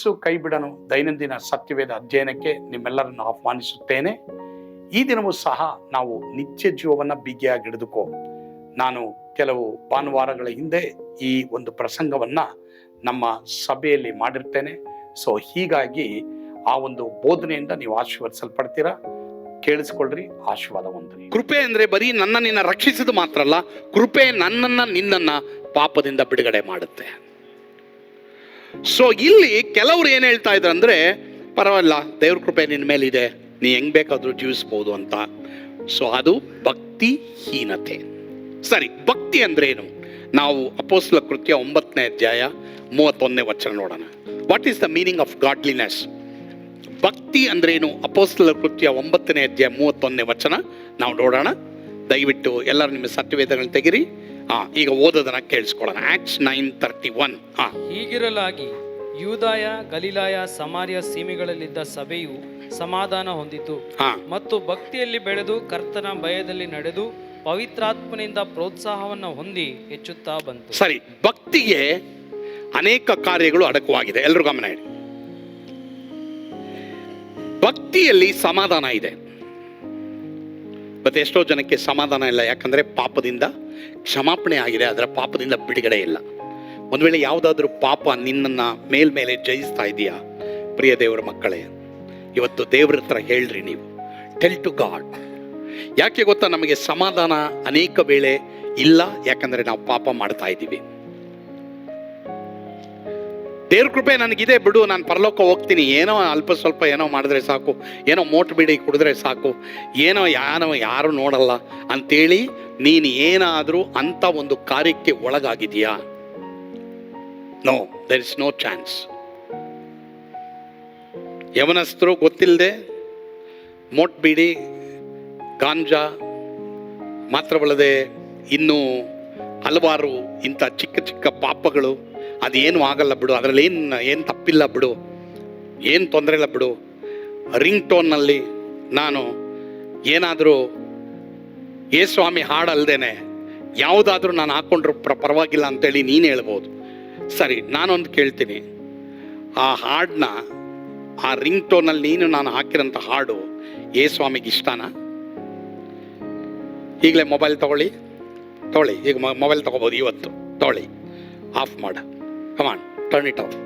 ಯೇಸು ಕೈಬಿಡನು ದೈನಂದಿನ ಸತ್ಯವೇದ ಅಧ್ಯಯನಕ್ಕೆ ನಿಮ್ಮೆಲ್ಲರನ್ನು ಆಹ್ವಾನಿಸುತ್ತೇನೆ. ಈ ದಿನವೂ ಸಹ ನಾವು ನಿತ್ಯ ಜೀವವನ್ನು ಬಿಗಿಯಾಗಿ ಹಿಡಿದುಕೋ. ನಾನು ಕೆಲವು ಭಾನುವಾರಗಳ ಹಿಂದೆ ಈ ಒಂದು ಪ್ರಸಂಗವನ್ನು ನಮ್ಮ ಸಭೆಯಲ್ಲಿ ಮಾಡಿರ್ತೇನೆ. ಸೊ ಹೀಗಾಗಿ ಆ ಒಂದು ಬೋಧನೆಯಿಂದ ನೀವು ಆಶೀರ್ವದಿಸಲ್ಪಡ್ತೀರಾ? ಕೇಳಿಸ್ಕೊಳ್ರಿ, ಆಶೀರ್ವಾದ ಒಂದು ಕೃಪೆ ಅಂದ್ರೆ ಬರೀ ನನ್ನ ನಿನ್ನ ರಕ್ಷಿಸಿದ ಮಾತ್ರ ಅಲ್ಲ ಕೃಪೆ ನನ್ನನ್ನ ನಿನ್ನನ್ನ ಪಾಪದಿಂದ ಬಿಡುಗಡೆ ಮಾಡುತ್ತೆ. ಸೊ ಇಲ್ಲಿ ಕೆಲವರು ಏನು ಹೇಳ್ತಾ ಇದ್ರು ಅಂದ್ರೆ, ಪರವಾಗಿಲ್ಲ, ದೇವ್ರ ಕೃಪೆ ನಿನ್ನ ಮೇಲಿದೆ. ನೀ ಹೆಂಗ್ ಬೇಕಾದರೂ ಜೀವಿಸ್ಬೋದು ಅಂತ. ಸೊ ಅದು ಭಕ್ತಿ ಹೀನತೆ ಸರಿ, ಭಕ್ತಿ ಅಂದ್ರೆ ಏನು ನಾವು ಅಪೋಸ್ಲ ಕೃತ್ಯ ಒಂಬತ್ತನೇ ಅಧ್ಯಾಯ ಮೂವತ್ತೊಂದನೇ ವಚನ ನೋಡೋಣ. What is the meaning of godliness ಭಕ್ತಿ ಅಂದ್ರೇನು? ಅಪೋಸ್ಲ ಕೃತ್ಯ ಒಂಬತ್ತನೇ ಅಧ್ಯಾಯ ಮೂವತ್ತೊಂದನೇ ವಚನ. ನಾವು ನೋಡೋಣ. ದಯವಿಟ್ಟು ಎಲ್ಲರೂ ನಿಮ್ಮ ಸತ್ಯವೇದಗಳನ್ನ ತೆಗಿರಿ. ಹಾ ಈಗ ಓದೋದನ್ನ ಕೇಳಿಸ್ಕೊಳ್ಳೋಣ. ಆಕ್ಟ್ಸ್ ನೈನ್ ತರ್ಟಿ ಒನ್ ಹಾ ಹೀಗಿರಲಾಗಿ ಯೂದಾಯ ಗಲೀಲಾಯ ಸಮಾರ್ಯ ಸೀಮೆಗಳಲ್ಲಿದ್ದ ಸಭೆಯು ಸಮಾಧಾನ ಹೊಂದಿತು. ಹಾ ಮತ್ತು ಭಕ್ತಿಯಲ್ಲಿ ಬೆಳೆದು ಕರ್ತನ ಭಯದಲ್ಲಿ ನಡೆದು ಪವಿತ್ರಾತ್ಮನಿಂದ ಪ್ರೋತ್ಸಾಹವನ್ನು ಹೊಂದಿ ಹೆಚ್ಚುತ್ತಾ ಬಂತು. ಸರಿ ಭಕ್ತಿಗೆ ಅನೇಕ ಕಾರ್ಯಗಳು ಅಡಕವಾಗಿದೆ. ಎಲ್ಲರೂ ಗಮನ ಇಡಿ. ಭಕ್ತಿಯಲ್ಲಿ ಸಮಾಧಾನ ಇದೆ. ಮತ್ತೆ ಎಷ್ಟೋ ಜನಕ್ಕೆ ಸಮಾಧಾನ ಇಲ್ಲ. ಯಾಕಂದರೆ ಪಾಪದಿಂದ ಕ್ಷಮಾಪಣೆ ಆಗಿದೆ. ಅದರ ಪಾಪದಿಂದ ಬಿಡುಗಡೆ ಇಲ್ಲ. ಒಂದು ವೇಳೆ ಯಾವುದಾದ್ರೂ ಪಾಪ ನಿನ್ನನ್ನು ಮೇಲ್ಮೇಲೆ ಜಯಿಸ್ತಾ ಇದೆಯಾ? ಪ್ರಿಯ ದೇವರ ಮಕ್ಕಳೇ, ಇವತ್ತು ದೇವ್ರ ಹತ್ರ ಹೇಳ್ರಿ ನೀವು. ಟೆಲ್ ಟು ಗಾಡ್ ಯಾಕೆ ಗೊತ್ತಾ? ನಮಗೆ ಸಮಾಧಾನ ಅನೇಕ ವೇಳೆ ಇಲ್ಲ. ಯಾಕಂದರೆ ನಾವು ಪಾಪ ಮಾಡ್ತಾ ಇದ್ದೀವಿ. ದೇವ್ರ ಕೃಪೆ ನನಗಿದೆ, ಬಿಡು, ನಾನು ಪರಲೋಕ ಹೋಗ್ತೀನಿ. ಏನೋ ಅಲ್ಪ ಸ್ವಲ್ಪ ಏನೋ ಮಾಡಿದ್ರೆ ಸಾಕು. ಏನೋ ಮೋಟ್ ಬಿಡಿ ಕುಡಿದ್ರೆ ಸಾಕು. ಏನೋ ಯಾನೋ ಯಾರು ನೋಡಲ್ಲ. ಅಂತೇಳಿ ನೀನು ಏನಾದರೂ ಅಂಥ ಒಂದು ಕಾರ್ಯಕ್ಕೆ ಒಳಗಾಗಿದೆಯಾ no there is no chance ಯವನಸ್ಥರು ಗೊತ್ತಿಲ್ಲದೆ ಮೋಟ್ ಬಿಡಿ, ಗಾಂಜಾ, ಮಾತ್ರವಲ್ಲದೆ ಇನ್ನೂ ಹಲವಾರು ಇಂಥ ಚಿಕ್ಕ ಚಿಕ್ಕ ಪಾಪಗಳು ಅದೇನು ಆಗಲ್ಲ ಬಿಡು. ಅದರಲ್ಲಿ ಏನು ಏನು ತಪ್ಪಿಲ್ಲ ಬಿಡು. ಏನು ತೊಂದರೆ ಇಲ್ಲ ಬಿಡು. ರಿಂಗ್ ಟೋನ್ನಲ್ಲಿ ನಾನು ಏನಾದರೂ ಏ ಸ್ವಾಮಿ ಹಾಡಲ್ದೇನೆ ಯಾವುದಾದ್ರೂ ನಾನು ಹಾಕ್ಕೊಂಡ್ರು ಪ್ರ, ಪರವಾಗಿಲ್ಲ ಅಂತೇಳಿ ನೀನು ಹೇಳ್ಬೋದು. ಸರಿ, ನಾನೊಂದು ಕೇಳ್ತೀನಿ. ಆ ಹಾಡನ್ನ ಆ ರಿಂಗ್ ಟೋನಲ್ಲಿ ನೀನು ನಾನು ಹಾಕಿರೋಂಥ ಹಾಡು ಏ ಸ್ವಾಮಿಗೆ ಇಷ್ಟನಾ? ಈಗಲೇ ಮೊಬೈಲ್ ತಗೊಳ್ಳಿ. ತಗೊಳ್ಳಿ, ಈಗ ಮೊಬೈಲ್ ತಗೋಬೋದು ಇವತ್ತು. ತಗೊಳ್ಳಿ, ಆಫ್ ಮಾಡ. Come on turn it off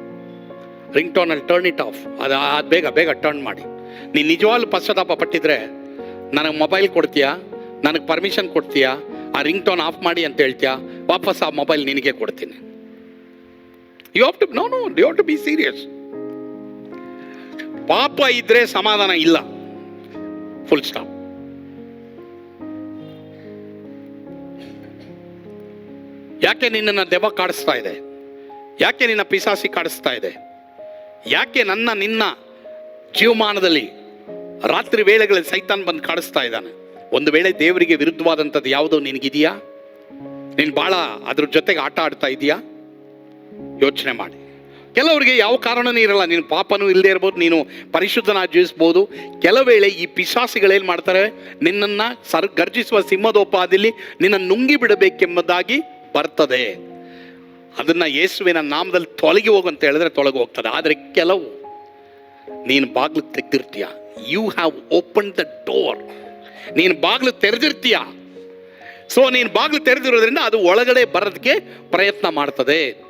ring ಟೋನಲ್ಲಿ turn it off ಅದು ಅದು ಬೇಗ ಬೇಗ ಟರ್ನ್ ಮಾಡಿ. ನೀನು ನಿಜವಾಗ್ಲೂ ಪಶ್ಚಾತ್ತಾಪ ಪಟ್ಟಿದ್ರೆ ನನಗೆ ಮೊಬೈಲ್ ಕೊಡ್ತೀಯಾ? ನನಗೆ ಪರ್ಮಿಷನ್ ಕೊಡ್ತೀಯಾ? ಆ ರಿಂಗ್ ಟೋನ್ ಆಫ್ ಮಾಡಿ ಅಂತ ಹೇಳ್ತೀಯಾ? ವಾಪಸ್ ಆ ಮೊಬೈಲ್ ನಿನಗೆ ಕೊಡ್ತೀನಿ. You have to know no you have to be serious ಪಾಪ ಇದ್ರೆ ಸಮಾಧಾನ ಇಲ್ಲ. ಫುಲ್ ಸ್ಟಾಪ್ ಯಾಕೆ ನಿನ್ನನ್ನು ದೆವ್ವ ಕಾಡಿಸ್ತಾ ಇದೆ? ಯಾಕೆ ನಿನ್ನ ಪಿಸಾಸಿ ಕಾಡಿಸ್ತಾ ಇದೆ? ಯಾಕೆ ನನ್ನ ನಿನ್ನ ಜೀವಮಾನದಲ್ಲಿ ರಾತ್ರಿ ವೇಳೆಗಳಲ್ಲಿ ಸೈತಾನ್ ಬಂದು ಕಾಡಿಸ್ತಾ ಇದ್ದಾನೆ? ಒಂದು ವೇಳೆ ದೇವರಿಗೆ ವಿರುದ್ಧವಾದಂಥದ್ದು ಯಾವುದೋ ನಿನಗಿದೆಯಾ? ನೀನು ಭಾಳ ಅದ್ರ ಜೊತೆಗೆ ಆಟ ಆಡ್ತಾ ಇದೆಯಾ? ಯೋಚನೆ ಮಾಡಿ. ಕೆಲವರಿಗೆ ಯಾವ ಕಾರಣನೂ ಇರಲ್ಲ. ನೀನು ಪಾಪನೂ ಇಲ್ಲದೆ ಇರ್ಬೋದು, ನೀನು ಪರಿಶುದ್ಧನ ಜೀವಿಸ್ಬೋದು. ಕೆಲವೇಳೆ ಈ ಪಿಶಾಸಿಗಳೇನು ಮಾಡ್ತಾರೆ? ನಿನ್ನನ್ನು ಸರ್, ಗರ್ಜಿಸುವ ಸಿಂಹದೋಪಾದಿಲಿ ನಿನ್ನನ್ನು ನುಂಗಿ ಬಿಡಬೇಕೆಂಬುದಾಗಿ ಬರ್ತದೆ. ಅದನ್ನ ಯೇಸುವಿನ ನಾಮದಲ್ಲಿ ತೊಲಗಿ ಹೋಗು ಅಂತ ಹೇಳಿದ್ರೆ ತೊಲಗಿ ಹೋಗ್ತದೆ. ಆದರೆ ಕೆಲವು, ನೀನು ಬಾಗಿಲು ತೆಗೆದಿರ್ತೀಯ? You have open the door ನೀನು ಬಾಗಿಲು ತೆರೆದಿರ್ತೀಯ? ಸೊ ನೀನು ಬಾಗಿಲು ತೆರೆದಿರೋದ್ರಿಂದ ಅದು ಒಳಗಡೆ ಬರೋದಕ್ಕೆ ಪ್ರಯತ್ನ ಮಾಡ್ತದೆ.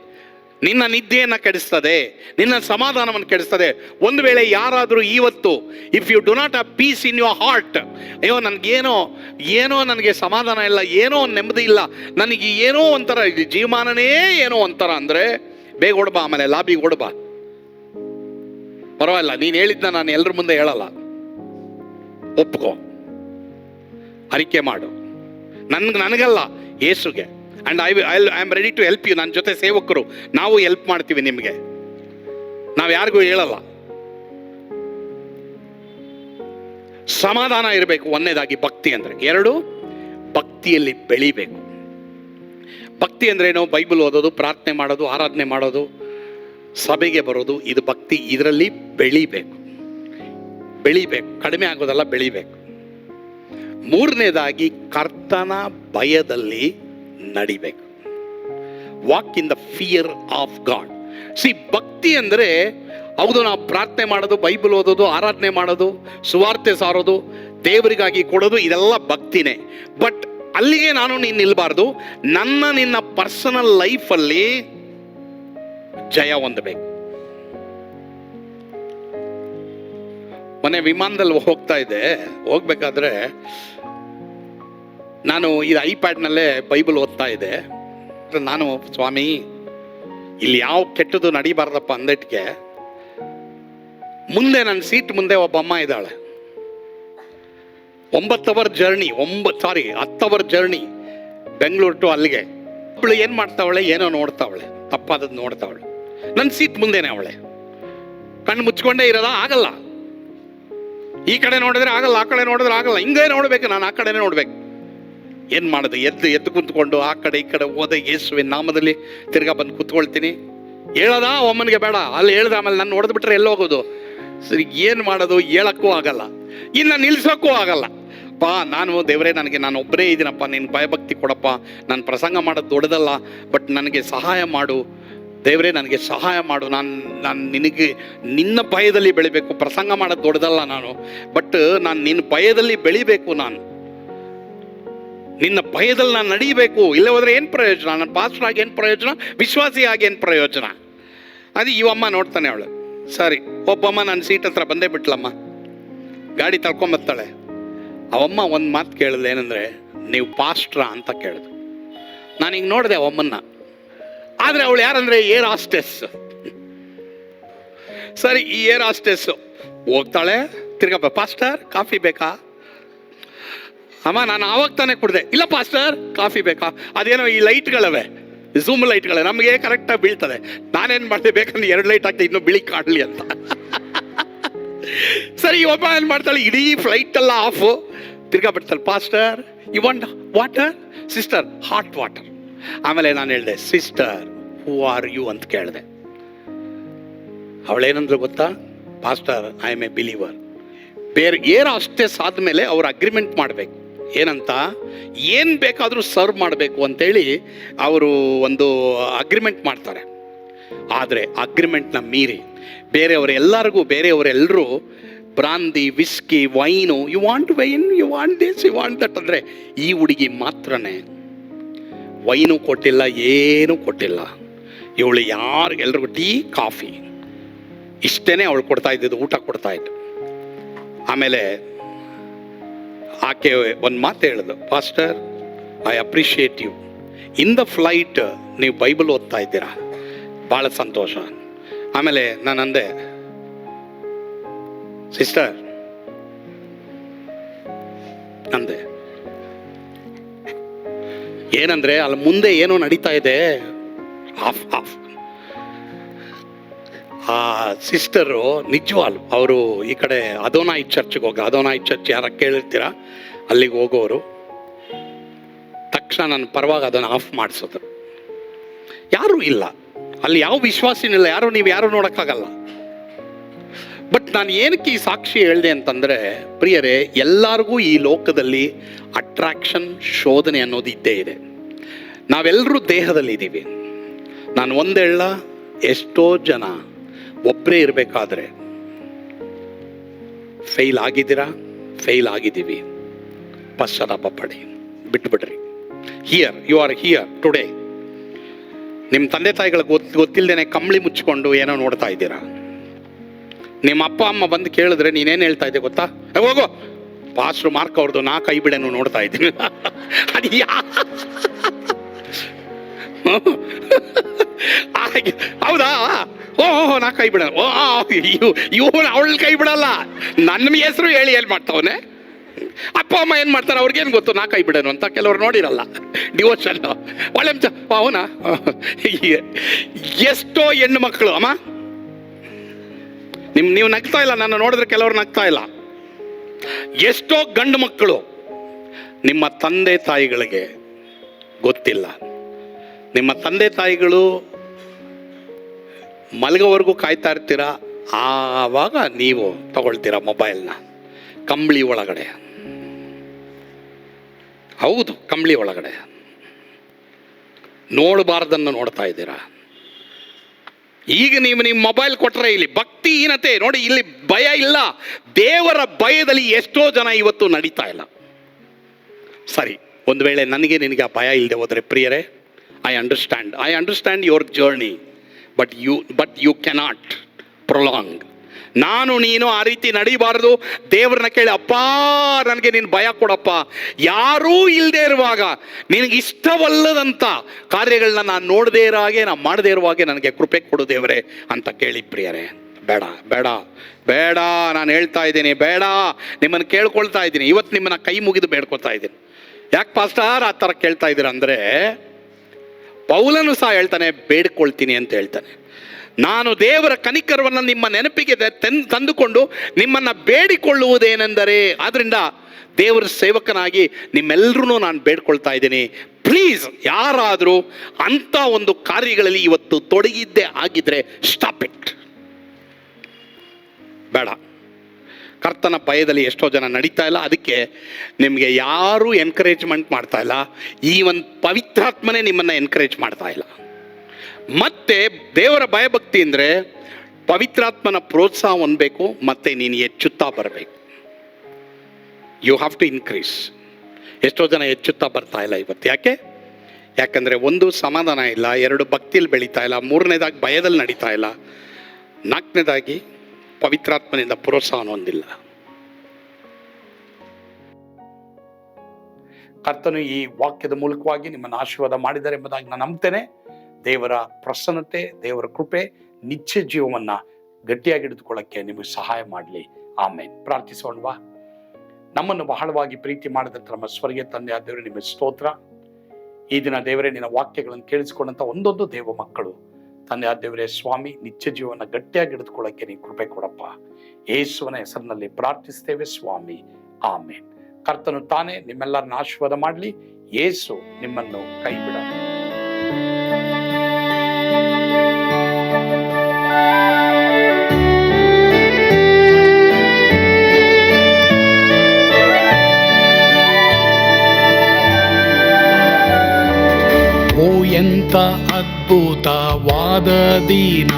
ನಿನ್ನ ನಿದ್ದೆಯನ್ನು ಕೆಡಿಸ್ತದೆ, ನಿನ್ನ ಸಮಾಧಾನವನ್ನು ಕೆಡಿಸ್ತದೆ. ಒಂದು ವೇಳೆ ಯಾರಾದರೂ ಇವತ್ತು if you do not a peace in your heart ಅಯ್ಯೋ, ನನಗೇನೋ, ಏನೋ ನನಗೆ ಸಮಾಧಾನ ಇಲ್ಲ, ಏನೋ ನೆಮ್ಮದಿ ಇಲ್ಲ, ನನಗೆ ಏನೋ ಒಂಥರ, ಜೀವಮಾನನೇ ಏನೋ ಒಂಥರ ಅಂದರೆ, ಬೇಗ ಓಡ್ಬಾ ಆಮೇಲೆ ಲಾಬಿ ಓಡ್ಬಾ. ಪರವಾಗಿಲ್ಲ, ನೀನು ಹೇಳಿದ್ನ ನಾನು ಎಲ್ಲರ ಮುಂದೆ ಹೇಳಲ್ಲ. ಒಪ್ಕೋ. ಅರಿಕೆ ಮಾಡು. ನನ್ಗೆ, ನನಗಲ್ಲ ಯೇಸುಗೆ and I I I am ready to help you ನನ್ನ ಜೊತೆ ಸೇವಕರು, ನಾವು ಹೆಲ್ಪ್ ಮಾಡ್ತೀವಿ ನಿಮಗೆ. ನಾವು ಯಾರಿಗೂ ಹೇಳಲ್ಲ. ಸಮಾಧಾನ ಇರಬೇಕು ಒಂದನೇದಾಗಿ ಭಕ್ತಿ ಅಂದರೆ. ಎರಡು, ಭಕ್ತಿಯಲ್ಲಿ ಬೆಳಿಬೇಕು. ಭಕ್ತಿ ಅಂದ್ರೆ ಏನೋ? ಬೈಬಲ್ ಓದೋದು, ಪ್ರಾರ್ಥನೆ ಮಾಡೋದು, ಆರಾಧನೆ ಮಾಡೋದು, ಸಭೆಗೆ ಬರೋದು, ಇದು ಭಕ್ತಿ. ಇದರಲ್ಲಿ ಬೆಳಿಬೇಕು. ಬೆಳಿಬೇಕು. ಕಡಿಮೆ ಆಗೋದಲ್ಲ, ಬೆಳಿಬೇಕು. ಮೂರನೇದಾಗಿ ಕರ್ತನ ಭಯದಲ್ಲಿ ನಡಿಬೇಕು. Walk in the fear of God see ಭಕ್ತಿ ಅಂದರೆ ಹೌದು, ನಾವು ಪ್ರಾರ್ಥನೆ ಮಾಡೋದು, ಬೈಬಲ್ ಓದೋದು, ಆರಾಧನೆ ಮಾಡೋದು, ಸುವಾರ್ತೆ ಸಾರೋದು, ದೇವರಿಗಾಗಿ ಕೊಡೋದು, ಇದೆಲ್ಲ ಭಕ್ತಿನೇ. ಬಟ್ ಅಲ್ಲಿಗೆ ನಾನು ನೀನು ನಿಲ್ಬಾರ್ದು. ನನ್ನ, ನಿನ್ನ ಪರ್ಸನಲ್ ಲೈಫಲ್ಲಿ ಜಯ ಹೊಂದಬೇಕು. ಮೊನ್ನೆ ವಿಮಾನದಲ್ಲಿ ಹೋಗ್ತಾ ಇದ್ದೆ. ಹೋಗ್ಬೇಕಾದ್ರೆ ನಾನು ಇದು ಐಪ್ಯಾಡ್ನಲ್ಲೇ ಬೈಬಲ್ ಓದ್ತಾ ಇದ್ದೆ. ನಾನು, ಸ್ವಾಮಿ, ಇಲ್ಲಿ ಯಾವ ಕೆಟ್ಟದ್ದು ನಡಿಬಾರ್ದಪ್ಪ ಅಂದಟ್ಗೆ ಮುಂದೆ ನನ್ನ ಸೀಟ್ ಮುಂದೆ ಒಬ್ಬ ಅಮ್ಮ ಇದ್ದಾಳೆ. ಒಂಬತ್ತು ಅವರ್ ಜರ್ನಿ ಒಂಬತ್ತು ಸಾರಿ, ಹತ್ತು ಅವರ್ ಜರ್ನಿ ಬೆಂಗಳೂರು ಟು ಅಲ್ಲಿಗೆ. ಅವಳು ಏನು ಮಾಡ್ತಾವಳೆ, ಏನೋ ನೋಡ್ತಾವಳೆ, ತಪ್ಪಾದದ್ದು ನೋಡ್ತಾವಳೆ. ನನ್ನ ಸೀಟ್ ಮುಂದೆನೆ ಅವಳೆ. ಕಣ್ಣು ಮುಚ್ಕೊಂಡೇ ಇರೋದ? ಆಗಲ್ಲ. ಈ ಕಡೆ ನೋಡಿದ್ರೆ ಆಗಲ್ಲ, ಆ ಕಡೆ ನೋಡಿದ್ರೆ ಆಗಲ್ಲ. ಹಿಂಗೆ ನೋಡ್ಬೇಕು, ನಾನು ಆ ಕಡೆನೇ ನೋಡ್ಬೇಕು. ಏನು ಮಾಡೋದು? ಎದ್ದು ಎದ್ದು ಕುಂತ್ಕೊಂಡು ಆ ಕಡೆ ಈ ಕಡೆ ಹೋದ ಯೇಸುವಿನ ನಾಮದಲ್ಲಿ ತಿರ್ಗಾ ಬಂದು ಕೂತ್ಕೊಳ್ತೀನಿ. ಹೇಳೋದಾ? ಒಮ್ಮನಿಗೆ ಬೇಡ. ಅಲ್ಲಿ ಹೇಳ್ದ ಆಮೇಲೆ ನಾನು ಹೊಡೆದು ಬಿಟ್ರೆ ಎಲ್ಲಿ ಹೋಗೋದು? ಸರಿ, ಏನು ಮಾಡೋದು? ಹೇಳಕ್ಕೂ ಆಗಲ್ಲ. ಇನ್ನು ನಿಲ್ಸೋಕ್ಕೂ ಆಗಲ್ಲ. ಪಾ ನಾನು ದೇವರೇ, ನನಗೆ ನಾನು ಒಬ್ಬರೇ ಇದ್ದೀನಪ್ಪ. ನಿನ್ನ ಭಯಭಕ್ತಿ ಕೊಡಪ್ಪ. ನಾನು ಪ್ರಸಂಗ ಮಾಡೋದು ದೊಡ್ಡದಲ್ಲ ಬಟ್ ನನಗೆ ಸಹಾಯ ಮಾಡು. ದೇವರೇ, ನನಗೆ ಸಹಾಯ ಮಾಡು. ನಾನು ನಾನು ನಿನಗೆ ನಿನ್ನ ಭಯದಲ್ಲಿ ಬೆಳಿಬೇಕು. ಪ್ರಸಂಗ ಮಾಡೋದು ದೊಡ್ಡದಲ್ಲ ನಾನು. ಬಟ್ ನಾನು ನಿನ್ನ ಭಯದಲ್ಲಿ ಬೆಳಿಬೇಕು ನಾನು. ನಿನ್ನ ಭಯದಲ್ಲಿ ನಾನು ನಡೀಬೇಕು. ಇಲ್ಲ ಹೋದ್ರೆ ಏನು ಪ್ರಯೋಜನ? ನನ್ನ ಪಾಸ್ಟರ್ ಆಗಿ ಏನು ಪ್ರಯೋಜನ? ವಿಶ್ವಾಸಿ ಆಗಿ ಏನು ಪ್ರಯೋಜನ? ಅದು ಇವಮ್ಮ ನೋಡ್ತಾನೆ ಅವಳು. ಸರಿ, ಒಬ್ಬಮ್ಮ ನನ್ನ ಸೀಟ್ ಹತ್ರ ಬಂದೇ ಬಿಟ್ಲಮ್ಮ. ಗಾಡಿ ತಳ್ಕೊಂಬರ್ತಾಳೆ ಅವಮ್ಮ ಒಂದು ಮಾತು ಕೇಳಿದ್ಲು, ಏನಂದರೆ, ನೀವು ಪಾಸ್ಟ್ರ ಅಂತ ಕೇಳಿದ್ರು ನಾನು ಹಿಂಗೆ ನೋಡಿದೆ ಅವಮ್ಮನ್ನ. ಆದರೆ ಅವಳು ಯಾರಂದ್ರೆ, ಏರ್ ಆಸ್ಟೆಸ್ ಸರಿ, ಈ ಏರ್ ಆಸ್ಟೆಸ್ ಹೋಗ್ತಾಳೆ ತಿರ್ಗಪ್ಪ ಪಾಸ್ಟರ್, ಕಾಫಿ ಬೇಕಾ? ಅಮ್ಮ, ನಾನು ಆವಾಗ ತಾನೇ ಕುಡ್ದೆ. ಇಲ್ಲ, ಪಾಸ್ಟರ್, ಕಾಫಿ ಬೇಕಾ? ಅದೇನೋ ಈ ಲೈಟ್ಗಳವೆ. ಝೂಮ್ ಲೈಟ್ಗಳೇ, ನಮಗೆ ಕರೆಕ್ಟಾಗಿ ಬೀಳ್ತದೆ. ನಾನೇನು ಮಾಡಿದೆ, ಬೇಕಂದ್ರೆ ಎರಡು ಲೈಟ್ ಆಗ್ತದೆ ಇನ್ನೂ ಬಿಳಿ ಕಾಣಲಿ ಅಂತ. ಸರಿ ಒಬ್ಬ ಏನು ಮಾಡ್ತಾಳೆ, ಇಡೀ ಫ್ಲೈಟ್ ಎಲ್ಲ ಆಫು ತಿರ್ಗಾ ಬಿಡ್ತಾಳೆ, pastor you want water sister hot water ಆಮೇಲೆ ನಾನು ಹೇಳಿದೆ ಸಿಸ್ಟರ್ ಹೂ ಆರ್ ಯು ಅಂತ ಕೇಳಿದೆ. ಅವಳೇನಂದ್ರು ಗೊತ್ತಾ? Pastor I am a believer ಬೇರೆ ಅಷ್ಟೇ ಸಾದ್ಮೇಲೆ ಅವ್ರು ಅಗ್ರಿಮೆಂಟ್ ಮಾಡಬೇಕು. ಏನಂತ, ಏನು ಬೇಕಾದರೂ ಸರ್ವ್ ಮಾಡಬೇಕು ಅಂತೇಳಿ ಅವರು ಒಂದು ಅಗ್ರಿಮೆಂಟ್ ಮಾಡ್ತಾರೆ. ಆದರೆ ಅಗ್ರಿಮೆಂಟ್ನ ಮೀರಿ ಬೇರೆಯವರೆಲ್ಲರಿಗೂ ಬೇರೆಯವರೆಲ್ಲರೂ brandy whisky wine you want wine you want this you want that ಅಂದರೆ ಈ ಹುಡುಗಿ ಮಾತ್ರನೇ. ವೈನು ಕೊಟ್ಟಿಲ್ಲ, ಏನೂ ಕೊಟ್ಟಿಲ್ಲ. ಇವಳು ಯಾರು, ಎಲ್ರಿಗೂ ಟೀ, ಕಾಫಿ. ಇಷ್ಟೇ ಅವಳು ಕೊಡ್ತಾ ಇದ್ದಿದ್ದು, ಊಟ ಕೊಡ್ತಾ ಇದ್ದು ಆಮೇಲೆ ಆಕೆ ಒಂದು ಮಾತು ಹೇಳಿದ್ರು pastor I appreciate you in the flight ನೀವು ಬೈಬಲ್ ಓದ್ತಾ ಇದ್ದೀರಾ? ಭಾಳ ಸಂತೋಷ. ಆಮೇಲೆ ನಾನು ಅಂದೆ ಸಿಸ್ಟರ್ ಅಂದೆ, ಏನಂದ್ರೆ ಅಲ್ಲಿ ಮುಂದೆ ಏನೋ ನಡೀತಾ ಇದೆ ಆಫ್ ಆಫ್ ಆ ಸಿಸ್ಟರು ನಿಜ್ವಾಲ್, ಅವರು ಈ ಕಡೆ ಅದೋನಾಯಿ ಚರ್ಚ್ಗೆ ಹೋಗಿ ಅದೋನಾಯಿ ಚರ್ಚ್ ಯಾರ ಕೇಳಿರ್ತೀರಾ? ಅಲ್ಲಿಗೆ ಹೋಗೋರು. ತಕ್ಷಣ ನನ್ನ ಪರವಾಗಿ ಅದನ್ನು ಆಫ್ ಮಾಡಿಸೋದು. ಯಾರೂ ಇಲ್ಲ. ಅಲ್ಲಿ ಯಾವ ವಿಶ್ವಾಸಿನಿಲ್ಲ, ಯಾರು ನೀವು ಯಾರು ನೋಡೋಕ್ಕಾಗಲ್ಲ. ಬಟ್ ನಾನು ಏನಕ್ಕೆ ಈ ಸಾಕ್ಷಿ ಹೇಳಿದೆ ಅಂತಂದರೆ, ಪ್ರಿಯರೇ, ಎಲ್ಲರಿಗೂ ಈ ಲೋಕದಲ್ಲಿ ಅಟ್ರಾಕ್ಷನ್ ಶೋಧನೆ ಅನ್ನೋದು ಇದ್ದೇ ಇದೆ. ನಾವೆಲ್ಲರೂ ದೇಹದಲ್ಲಿ ಇದ್ದೀವಿ ನಾನು ಒಂದೇಳ ಎಷ್ಟೋ ಜನ ಒಬ್ಬರೇ ಇರಬೇಕಾದ್ರೆ ಫೇಲ್ ಆಗಿದ್ದೀರಾ? ಫೇಲ್ ಆಗಿದ್ದೀವಿ. ಪಶ್ಚಾತ್ತಾಪ ಪಡಿ. ಬಿಟ್ಬಿಡ್ರಿ. Here you are here today ನಿಮ್ಮ ತಂದೆ ತಾಯಿಗಳಿಗೆ ಗೊತ್ತು ಗೊತ್ತಿಲ್ಲದೇನೆ ಕಂಬಳಿ ಮುಚ್ಚಿಕೊಂಡು ಏನೋ ನೋಡ್ತಾ ಇದ್ದೀರಾ? ನಿಮ್ಮ ಅಪ್ಪ, ಅಮ್ಮ ಬಂದು ಕೇಳಿದ್ರೆ ನೀನೇನು ಹೇಳ್ತಾ ಇದ್ದೆ ಗೊತ್ತಾ? ಹೋಗೋ. ಪಾಸ್ಟ್ರು ಮಾರ್ಕ್ ಅವ್ರದ್ದು ನಾ ಕೈ ಬಿಡೇನು ನೋಡ್ತಾ ಇದ್ದೀನಿ. ಅದು ಯಾ ಹೌದಾ? ಓ ನಾ ಕೈ ಬಿಡಲ್ಲ. ಓ ಇವನು ಅವಳ ಕೈ ಬಿಡಲ್ಲ. ನನ್ನ ಹೆಸರು ಹೇಳಿ ಏನು ಮಾಡ್ತಾವನೆ? ಅಪ್ಪ, ಅಮ್ಮ ಏನು ಮಾಡ್ತಾರೆ? ಅವ್ರಿಗೇನು ಗೊತ್ತು? ನಾ ಕೈ ಬಿಡೋನು ಅಂತ ಕೆಲವರು ನೋಡಿರಲ್ಲ. ಡಿವೋಷನ್ ಒಳ್ಳೆ ಅವನ? ಎಷ್ಟೋ ಹೆಣ್ಣು ಮಕ್ಕಳು, ಅಮ್ಮ. ನಿಮ್, ನೀವು ನಗ್ತಾ ಇಲ್ಲ, ನನ್ನ ನೋಡಿದ್ರೆ ಕೆಲವರು ನಗ್ತಾ ಇಲ್ಲ. ಎಷ್ಟೋ ಗಂಡು ಮಕ್ಕಳು ನಿಮ್ಮ ತಂದೆ ತಾಯಿಗಳಿಗೆ ಗೊತ್ತಿಲ್ಲ. ನಿಮ್ಮ ತಂದೆ ತಾಯಿಗಳು ಮಲಗೋವರೆಗೂ ಕಾಯ್ತಾ ಇರ್ತೀರಾ? ಆವಾಗ ನೀವು ತಗೊಳ್ತೀರ ಮೊಬೈಲ್ನ? ಕಂಬಳಿ ಒಳಗಡೆ. ಹೌದು, ಕಂಬಳಿ ಒಳಗಡೆ. ನೋಡಬಾರ್ದನ್ನು ನೋಡ್ತಾ ಇದ್ದೀರಾ? ಈಗ ನೀವು ನಿಮ್ಮ ಮೊಬೈಲ್ ಕೊಟ್ಟರೆ ಇಲ್ಲಿ ಭಕ್ತಿಹೀನತೆ, ನೋಡಿ ಇಲ್ಲಿ ಭಯ ಇಲ್ಲ. ದೇವರ ಭಯದಲ್ಲಿ ಎಷ್ಟೋ ಜನ ಇವತ್ತು ನಡೀತಾ ಇಲ್ಲ. ಸರಿ, ಒಂದು ವೇಳೆ ನನಗೆ ನಿನಗೆ ಆ ಭಯ ಇಲ್ಲದೆ ಹೋದರೆ ಪ್ರಿಯರೇ I understand I understand your journey but you but you cannot prolong ನಾನು, ನೀನು ಆ ರೀತಿ ನಡೀಬಾರದು. ದೇವ್ರನ್ನ ಕೇಳಿ, ಅಪ್ಪ, ನನಗೆ ನೀನು ಭಯ ಕೊಡಪ್ಪ. ಯಾರೂ ಇಲ್ಲದೆ ಇರುವಾಗ ನಿನಗೆ ಇಷ್ಟವಲ್ಲದಂಥ ಕಾರ್ಯಗಳನ್ನ ನಾನು ನೋಡದೇ ಇರೋ ಹಾಗೆ ನಾನು ಮಾಡದೇ ಇರುವ ಹಾಗೆ ನನಗೆ ಕೃಪೆ ಕೊಡು ದೇವರೇ ಅಂತ ಕೇಳಿ ಪ್ರಿಯರೇ. ಬೇಡ ಬೇಡ ಬೇಡ. ನಾನು ಹೇಳ್ತಾ ಇದ್ದೀನಿ, ಬೇಡ. ನಿಮ್ಮನ್ನು ಕೇಳ್ಕೊಳ್ತಾ ಇದ್ದೀನಿ. ಇವತ್ತು ನಿಮ್ಮನ್ನ ಕೈ ಮುಗಿದು ಬೇಡ್ಕೊಳ್ತಾ ಇದ್ದೀನಿ. ಯಾಕೆ ಪಾಸ್ಟಾರ್ ಆ ಥರ ಕೇಳ್ತಾ ಇದ್ದೀರ ಅಂದರೆ ಪೌಲನು ಸಹ ಹೇಳ್ತಾನೆ, ಬೇಡ್ಕೊಳ್ತೀನಿ ಅಂತ ಹೇಳ್ತಾನೆ. ನಾನು ದೇವರ ಕನಿಕರವನ್ನು ನಿಮ್ಮ ನೆನಪಿಗೆ ತಂದುಕೊಂಡು ನಿಮ್ಮನ್ನು ಬೇಡಿಕೊಳ್ಳುವುದೇನೆಂದರೆ ಆದ್ದರಿಂದ ದೇವರ ಸೇವಕನಾಗಿ ನಿಮ್ಮೆಲ್ಲರೂ ನಾನು ಬೇಡ್ಕೊಳ್ತಾ ಇದ್ದೀನಿ. ಪ್ಲೀಸ್, ಯಾರಾದರೂ ಅಂಥ ಒಂದು ಕಾರ್ಯಗಳಲ್ಲಿ ಇವತ್ತು ತೊಡಗಿದ್ದೇ ಆಗಿದ್ರೆ, ಸ್ಟಾಪ್ ಇಟ್. ಬೇಡ. ಕರ್ತನ ಭಯದಲ್ಲಿ ಎಷ್ಟೋ ಜನ ನಡೀತಾ ಇಲ್ಲ. ಅದಕ್ಕೆ ನಿಮಗೆ ಯಾರೂ ಎನ್ಕರೇಜ್ಮೆಂಟ್ ಮಾಡ್ತಾ ಇಲ್ಲ. ಈ ಒಂದು ಪವಿತ್ರಾತ್ಮನೇ ನಿಮ್ಮನ್ನು ಎನ್ಕರೇಜ್ ಮಾಡ್ತಾ ಇಲ್ಲ. ಮತ್ತೆ ದೇವರ ಭಯಭಕ್ತಿ ಅಂದರೆ ಪವಿತ್ರಾತ್ಮನ ಪ್ರೋತ್ಸಾಹ ಹೊಂದಬೇಕು, ಮತ್ತೆ ನೀನು ಹೆಚ್ಚುತ್ತಾ ಬರಬೇಕು. ಯು ಹ್ಯಾವ್ ಟು ಇನ್ಕ್ರೀಸ್ ಎಷ್ಟೋ ಜನ ಹೆಚ್ಚುತ್ತಾ ಬರ್ತಾ ಇಲ್ಲ ಇವತ್ತು. ಯಾಕೆ? ಯಾಕಂದರೆ ಒಂದು ಸಮಾಧಾನ ಇಲ್ಲ, ಎರಡು ಭಕ್ತಿಯಲ್ಲಿ ಬೆಳೀತಾ ಇಲ್ಲ, ಮೂರನೇದಾಗಿ ಭಯದಲ್ಲಿ ನಡೀತಾ ಇಲ್ಲ. ನಾಲ್ಕನೇದಾಗಿ ಪವಿತ್ರಾತ್ಮನಿಂದ ಪ್ರೋತ್ಸಾಹ ಹೊಂದಿಲ್ಲ. ಕರ್ತನು ಈ ವಾಕ್ಯದ ಮೂಲಕವಾಗಿ ನಿಮ್ಮನ್ನು ಆಶೀರ್ವಾದ ಮಾಡಿದ್ದಾರೆ ಎಂಬುದಾಗಿ ನಾನು ನಂಬ್ತೇನೆ. ದೇವರ ಪ್ರಸನ್ನತೆ, ದೇವರ ಕೃಪೆ, ನಿತ್ಯ ಜೀವವನ್ನ ಗಟ್ಟಿಯಾಗಿ ಹಿಡಿದುಕೊಳ್ಳಕ್ಕೆ ನಿಮಗೆ ಸಹಾಯ ಮಾಡಲಿ. ಆಮೇಲೆ ಪ್ರಾರ್ಥಿಸೋಣವಾ ನಮ್ಮನ್ನು ಬಹಳವಾಗಿ ಪ್ರೀತಿ ಮಾಡಿದ ನಮ್ಮ ಸ್ವರ್ಗೀಯ ತಂದೆ ಆದವರು ನಿಮ್ಮ ಸ್ತೋತ್ರ. ಈ ದಿನ ದೇವರೇ, ನಿನ್ನ ವಾಕ್ಯಗಳನ್ನು ಕೇಳಿಸಿಕೊಂಡಂತ ಒಂದೊಂದು ದೇವ ಮಕ್ಕಳು ತಂದೆ ಆದೇವರೇ ಸ್ವಾಮಿ, ನಿತ್ಯ ಜೀವನ ಗಟ್ಟಿಯಾಗಿ ಹಿಡಿದುಕೊಳ್ಳಕ್ಕೆ ನೀವು ಕೃಪೆ ಕೊಡಪ್ಪ. ಯೇಸುವನ ಹೆಸರಿನಲ್ಲಿ ಪ್ರಾರ್ಥಿಸ್ತೇವೆ ಸ್ವಾಮಿ. ಆಮೇನ್. ಕರ್ತನು ತಾನೇ ನಿಮ್ಮೆಲ್ಲರನ್ನ ಆಶೀರ್ವಾದ ಮಾಡಲಿ. ಯೇಸು ನಿಮ್ಮನ್ನು ಕೈ ಬಿಡ ಎಂತ ಅದ್ಭುತವಾದ ದಿನ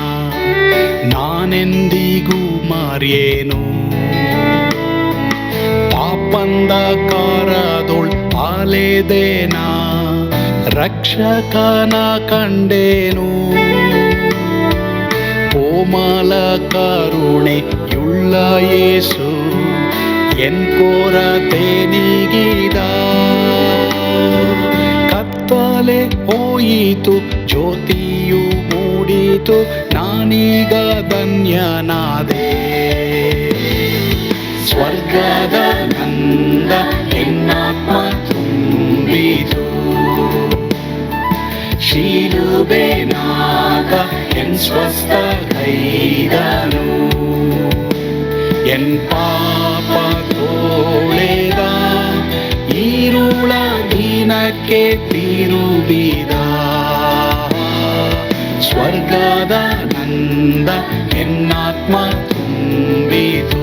ನಾನೆಂದಿಗೂ ಮರೆಯೇನು ಪಾಪಂದ ಕಾರದೊಳ್ ಪಾಲೆದೇನ ರಕ್ಷಕನ ಕಂಡೇನು ಕೋಮಲ ಕರುಣೆ ಯುಳ್ಳ ಯೇಸು ಎನ್ ಕೊರತೆ ನೀಗಿದ ಕತ್ತಲೆ ಹೋಯಿತು ಜ್ಯೋತಿಯು ಮೂಡಿತು, ನಾನೀಗ ಧನ್ಯನಾದೆ. ಸ್ವರ್ಗದ ನಂದ ಹೆಣ್ಣಾತ್ಮ ತುಂಬಿತು. ಶಿಲುಬೆನಾಗ ಎನ್ ಸ್ವಸ್ಥ ಕೈದನು. ಎನ್ ಪಾಪ ತೋಳೆದ, ಈರುಳ ದಿನಕ್ಕೆ ತಿರುಬಿದ? ಸ್ವರ್ಗದ ನಂದ ಎನ್ನಾತ್ಮ ತುಂಬಿತು.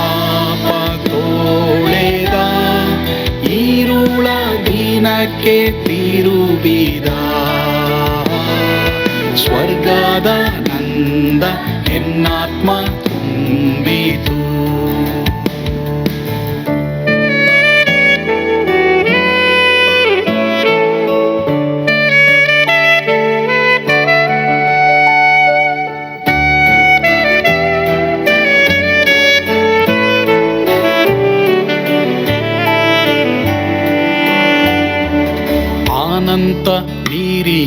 ദിനಕ್ಕೆ ತಿರುಬಿದ. ಸ್ವರ್ಗದ ನಂದ ಎನ್ನಾತ್ಮ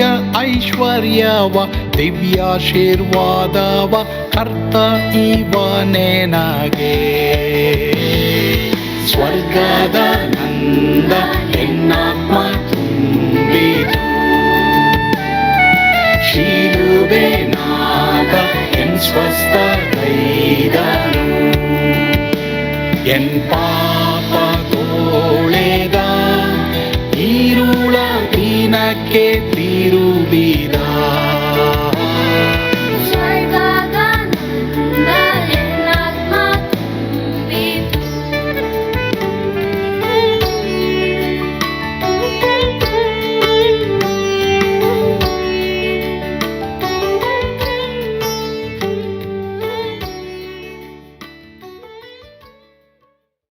ಐಶ್ವರ್ಯ ಐಶ್ವರ್ಯವ, ದಿವ್ಯಾಶೀರ್ವಾದವ, ಕರ್ತ ಇವನೇನಾಗೆ ಸ್ವರ್ಗದ ನಂದ ಹೆಣ್ಣಾತ್ಮ ತುಂಬಿತು. ಶೀಲುವೆ ನಾಗ ಎನ್ ಸ್ವಸ್ಥ ಕೈದನು. ಎನ್ ಪಾಪ ತೋಳೆದ ಈರುಳ ದಿನಕ್ಕೆ ತಿರುಬಿದ